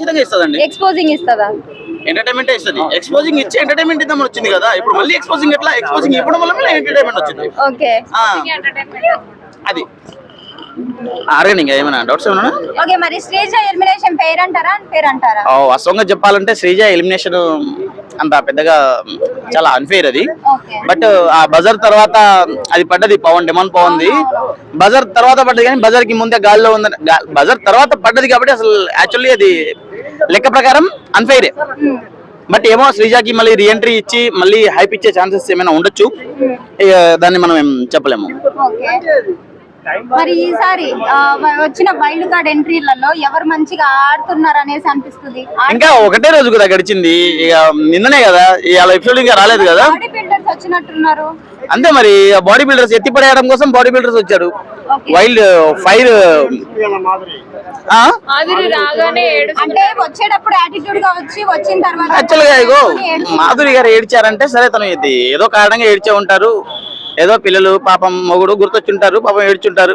ఖచ్చితంగా ఇస్తుందండి. ఎక్స్పోజింగ్ ఇస్తుందా? ఎంటర్టైన్మెంట్ ఇస్తుంది. ఎక్స్పోజింగ్ ఇచ్చి ఎంటర్టైన్మెంట్ ఇద్దామని వచ్చింది కదా. ఇప్పుడు మళ్ళీ ఎక్స్పోజింగ్ ఎట్లా? ఎక్స్పోజింగ్ ఇవ్వడం వల్ల ఎంటర్టైన్మెంట్ వచ్చింది. ఓకే అది. అడగండి ఏమైనా డౌట్స్ ఏమైనా ఓకే మరి శ్రీజ ఎలిమినేషన్ పేరు అంటారా అని పేరు అంటారా ఓ, వాస్తవంగా చెప్పాలంటే శ్రీజ ఎలిమినేషన్ అంత పెద్దగా చాలా అన్ఫేర్ అది. బట్ ఆ బజర్ తర్వాత అది పడ్డది పవన్ డిమాండ్ పవన్ది. బజర్ తర్వాత పడ్డది కానీ బజర్కి ముందే గాల్లో ఉంది గా- బజర్ తర్వాత పడ్డది కాబట్టి అసలు యాక్చువల్లీ అది లెక్క ప్రకారం అన్ఫైరే బట్ ఏమో శ్రీజాకి మళ్ళీ రీఎంట్రీ ఇచ్చి మళ్ళీ హైప్ ఇచ్చే ఛాన్సెస్ ఏమైనా ఉండొచ్చు. ఇక దాన్ని మనం ఏం చెప్పలేము. మరి ఈసారి వచ్చిన వైల్డ్ కార్డ్ ఎంట్రీలలో ఎవరు మంచిగా ఆడుతున్నారు అనేసి అనిపిస్తుంది? ఇంకా ఒకటే రోజు కదా గడిచింది. ఇక నిన్ననే కదా ఇవాళ ఎపిసోడ్ ఇంకా రాలేదు కదా. వచ్చినట్టున్నారు. అంతే మరి బాడీ బిల్డర్స్ ఎత్తి పడేయడం కోసం బాడీ బిల్డర్స్ వచ్చాడు వైల్డ్ ఫైర్ మాధురి రాగానే ఏడు అంటే వచ్చేటప్పుడు యాటిట్యూడ్గా వచ్చి వచ్చిన తర్వాత యాక్చువల్గా ఇగో మాధురి గారు ఏడ్చారంటే సరే తను ఏదో కారణంగా ఏడ్చే ఉంటారు. ఏదో పిల్లలు పాపం మొగుడు గుర్తొచ్చుంటారు పాపం ఏడ్చుంటారు.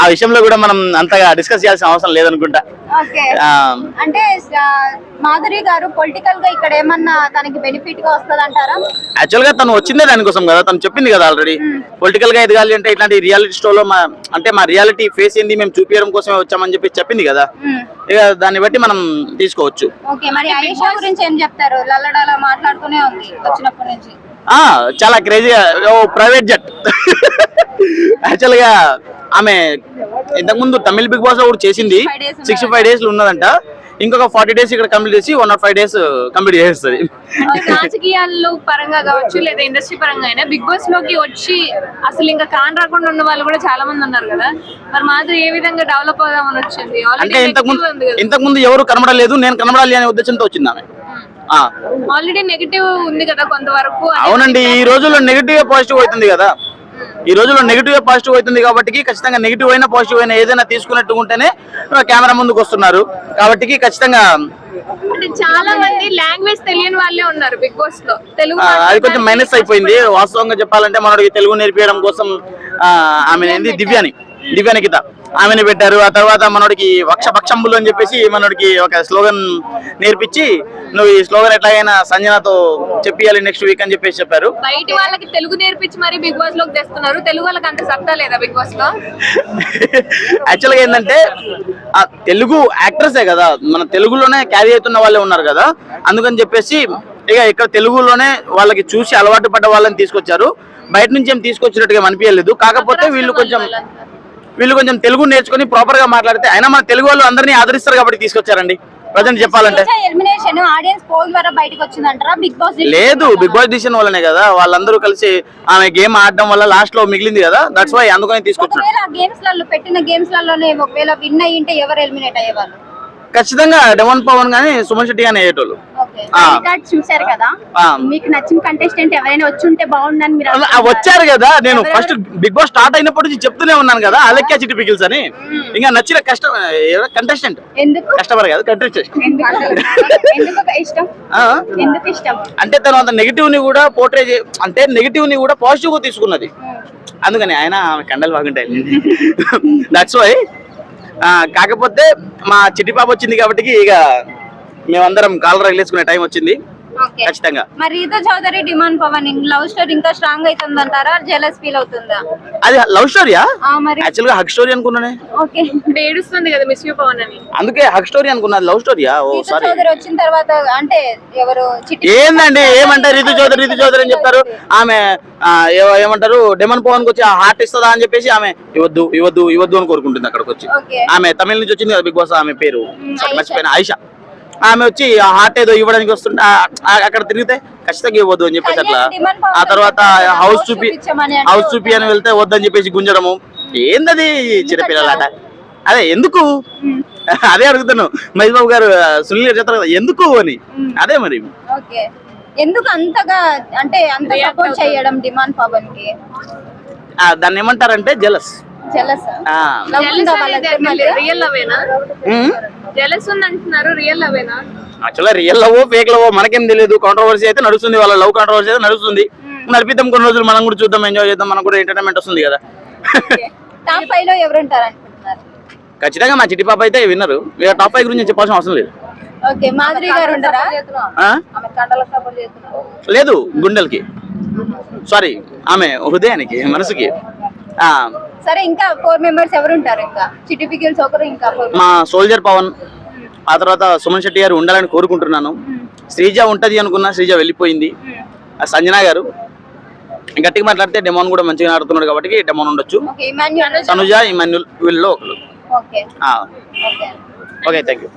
ఆ విషయంలో కూడా మనం అంతగా డిస్కస్ చేయాల్సిన అవసరం లేదనుకుంటా. అంటే మాధురి గారు పొలిటికల్గా ఇక్కడ ఏమన్నా తనకి బెనిఫిట్గా వస్తుంది అంటారా యాక్చువల్గా తను వచ్చిందే దానికోసం కదా తను చెప్పింది కదా ఆల్రెడీ పొలిటికల్గా ఎదగాలి అంటే ఇట్లాంటి రియాలిటీ షోలో మా అంటే మా రియాలిటీ ఫేస్ ఏంది మేము చూపించడం కోసమే వచ్చామని చెప్పి చెప్పింది కదా. ఇక దాన్ని బట్టి మనం తీసుకోవచ్చు. ఓకే మరి ఆయేషా గురించి ఏం చెప్తారు? లల్లడాలా మాట్లాడుతూనే ఉంది వచ్చినప్పటి నుంచి. చాలా క్రేజీగా ఓ ప్రైవేట్ జెట్ యాక్చువల్గా ఆమె ఇంతకుముందు తమిళ బిగ్ బాస్లో కూడా చేసింది. 65 days సిక్స్టీ ఫైవ్ డేస్ ఉన్నదంట. ఇంకొక ఫార్టీ డేస్ ఇక్కడ కంప్లీట్ చేసి వన్ ఫైవ్ డేస్ కంప్లీట్ చేస్తుంది రాజకీయాల్లో పరంగా కావచ్చు లేదా ఇండస్ట్రీ పరంగా అయినా బిగ్ బాస్లోకి వచ్చి అసలు ఇంకా కాన్ రాకుండా ఉన్న వాళ్ళు కూడా చాలా మంది ఉన్నారు కదా. మరి మాధురి ఏ విధంగా డెవలప్ అవుదామని వచ్చింది? అంటే ఆల్రెడీ ఇంతకు ముందు నెగిటివ్ ఉంది కదా. ఇంతకు ముందు ఎవరు కనబడలేదు నేను కనబడాలి అనే ఉద్దేశంతో వచ్చింది ఆమె. ఆల్రెడీ నెగిటివ్ ఉంది కదా కొంతవరకు అవునండి ఈ రోజుల్లో నెగిటివ్ పాజిటివ్ అవుతుంది కదా. ఈ రోజుల్లో నెగిటివ్ పాజిటివ్ అవుతుంది కాబట్టి ఖచ్చితంగా నెగిటివ్ అయినా పాజిటివ్ అయినా ఏదైనా తీసుకున్నట్టు ఉంటేనే కెమెరా ముందుకు వస్తున్నారు. కాబట్టి ఖచ్చితంగా చాలా మంది లాంగ్వేజ్ తెలియని వాళ్ళే ఉన్నారు బిగ్ బాస్లో. తెలుగు ఆ, అది కొంచెం మైనస్ అయిపోయింది. వాస్తవంగా చెప్పాలంటే మనోడికి తెలుగు నేర్పించడం కోసం ఆమె ఏంది? దివ్యాని దివ్య నిఖిత ఆమెను పెట్టారు. ఆ తర్వాత మనోడికి వక్ష పక్షంబులు అని చెప్పేసి మనోడికి ఒక స్లోగన్ నేర్పించి నువ్వు ఈ స్లోగన్ ఎట్లాగైనా సంజనతో చెప్పియాలి నెక్స్ట్ వీక్ అని చెప్పేసి చెప్పారు. బయట వాళ్ళకి తెలుగు నేర్పించి మరి బిగ్ బాస్లోకి తెస్తున్నారు. తెలుగు వాళ్ళకి అంత సత్తా లేదా బిగ్ బాస్లో? యాక్చువల్గా ఏంటంటే ఆ తెలుగు యాక్టర్సే కదా మన తెలుగులోనే క్యారీ అవుతున్న వాళ్ళే ఉన్నారు కదా అందుకని చెప్పేసి ఇక ఇక్కడ తెలుగులోనే వాళ్ళకి చూసి అలవాటు పడ్డ వాళ్ళని తీసుకొచ్చారు. బయట నుంచి ఏం తీసుకొచ్చినట్టుగా అనిపించలేదు కాకపోతే వీళ్ళు కొంచెం వీళ్ళు కొంచెం తెలుగు నేర్చుకుని ప్రాపర్గా మాట్లాడితే అయినా మన తెలుగు వాళ్ళు అందరినీ ఆదరిస్తారు కాబట్టి తీసుకొచ్చారండి. ప్రజెంట్ చెప్పాలంటే. ఎలిమినేషన్ ఆడియన్స్ పోల్ ద్వారా బయటకు వచ్చిందంటారా? బిగ్ బాస్ లేదు బిగ్ బాస్ డిసిషన్ వల్లనే కదా. వాళ్ళందరూ కలిసి ఆమె గేమ్ ఆడడం వల్ల లాస్ట్లో మిగిలింది కదా. దట్స్ వై అందుకని తీసుకొచ్చారు గేమ్స్లలో పెట్టిన గేమ్స్ లలోనే ఒకవేళ విన్ అయ్యింటే ఎవరు ఎలిమినేట్ అయ్యేవాళ్ళు? ఖచ్చితంగా డెవన్ పవన్ గానీ సుమన్ శెట్టి గానీ అయ్యేటోళ్ళు. చూశారు కదా. మీకు నచ్చిన కంటెస్టెంట్ ఎవరైనా వచ్చి ఉంటే బాగుందని మీరు? వచ్చారు కదా నేను ఫస్ట్ బిగ్ బాస్ స్టార్ట్ అయినప్పటి నుంచి చెప్తూనే ఉన్నాను కదా అలెక్కా చిట్టి పికిల్స్ అని. ఇంకా నచ్చిన కష్ట కంటెస్టెంట్ ఎందుకు? కస్టమర్ కదా కంటెస్టెంట్ ఎందుకు? ఇష్టం? అంటే తను అంత నెగిటివ్ని కూడా పోర్ట్రే అంటే నెగిటివ్ని కూడా పాజిటివ్గా తీసుకున్నది. అందుకని ఆయన కండలు బాగుంటాయి. దట్స్ వై కాకపోతే మా చిట్టి పాప వచ్చింది కాబట్టి ఇక మేమందరం కాలర్ రగిలేసుకునే టైం వచ్చింది. ఓకే. ఖచ్చితంగా. మరి Rita Chaudhary demand Pavan love story ఇంకా స్ట్రాంగ్ అవుతుందంటారా జెలస్ ఫీల్ అవుతుందా? అది లవ్ స్టోరీయా? ఆ, మరి. యాక్చువల్గా హక్ స్టోరీ అనుకున్నానే. ఓకే. ఇప్పుడు ఏడుస్తుంది కదా మిస్ యూ పవన్ అని. అందుకే హక్ స్టోరీ అనుకున్నది లవ్ స్టోరీయా? ఓ రీతా సారీ చౌదరి వచ్చిన తర్వాత అంటే ఎవరు చిట్టి ఏందండి? ఏమంటారు రితు చౌదరి రితు చౌదరి అని చెప్తారు. ఆమె ఏమంటారు? డెమన్ పవన్ వచ్చి హార్ట్ ఇస్తుందా అని చెప్పేసి ఆమె ఇవ్వద్దు ఇవ్వద్దు ఇవ్వద్దు అని కోరుకుంటుంది అక్కడికి వచ్చి ఆమె తమిళ నుంచి వచ్చింది కదా బిగ్ బాస్ ఆమె పేరు. మర్చిపోయిన. ఆయిషా. ఆమె వచ్చి ఆ హార్ట్ ఏదో ఇవ్వడానికి వస్తుంటే అక్కడ తిరిగితే ఖచ్చితంగా ఇవ్వద్దు అని చెప్పేసి అట్లా. ఆ తర్వాత హౌస్ చూపి హౌస్ చూపి అని వెళ్తే వద్దని చెప్పేసి గుంజడము. ఏందది చిన్నపిల్లలాట అదే ఎందుకు? అదే అడుగుతాను మహేష్ బాబు గారు సునీల్ గారు చెప్తారు కదా ఎందుకు అని. అదే మరి. ఓకే. ఎందుకు అంతగా అంటే అంత సపోర్ట్ చేయడం డిమాండ్ పవన్కి ఆ, దాన్ని ఏమంటారంటే జలస్. జెలస్? రియల్ లవేనా జెలస్ ఉంది అంటున్నారు రియల్ లవేనా? యాక్చువల్గా రియల్ లవ్ ఫేక్ లవ్ మనకేం తెలియదు కాంట్రవర్సీ అయితే నడుస్తుంది వాళ్ళ లవ్ కాంట్రవర్సీ అయితే నడుస్తుంది. నడిపిద్దాం కొన్ని రోజులు మనం కూడా చూద్దాం ఎంజాయ్ చేద్దాం మనకు కూడా ఎంటర్టైన్మెంట్ వస్తుంది కదా. టాప్ ఫైవ్ లో ఎవరు ఉంటారు అనుకుంటున్నారు? ఖచ్చితంగా మా చిట్టి పాప అయితే విన్నరు. టాప్ ఫైవ్ గురించి చెప్పాల్సిన అవసరం లేదు. ఓకే మాధురి గారు? లేదు గుండెలకి. సారీ ఆమె హృదయానికి మనసుకి. ఆ, సరే ఇంకా ఫోర్ మెంబర్స్ ఎవరు ఉంటారు ఇంకా ఒకరు ఇంకా మా సోల్జర్ పవన్ ఆ తర్వాత సుమన్ శెట్టి గారు ఉండాలని కోరుకుంటున్నాను. శ్రీజ ఉంటది అనుకున్నా శ్రీజ వెళ్ళిపోయింది. ఆ సంజన గారు గట్టిగా మాట్లాడితే డెమోన్ కూడా మంచిగా ఆడుతున్నాడు కాబట్టి డెమోన్ ఉండొచ్చు. ఓకే ఇమాన్యుల్ తనుజ ఇమాన్యుల్ వీళ్ళలో ఒకరు ఓకే. Thank you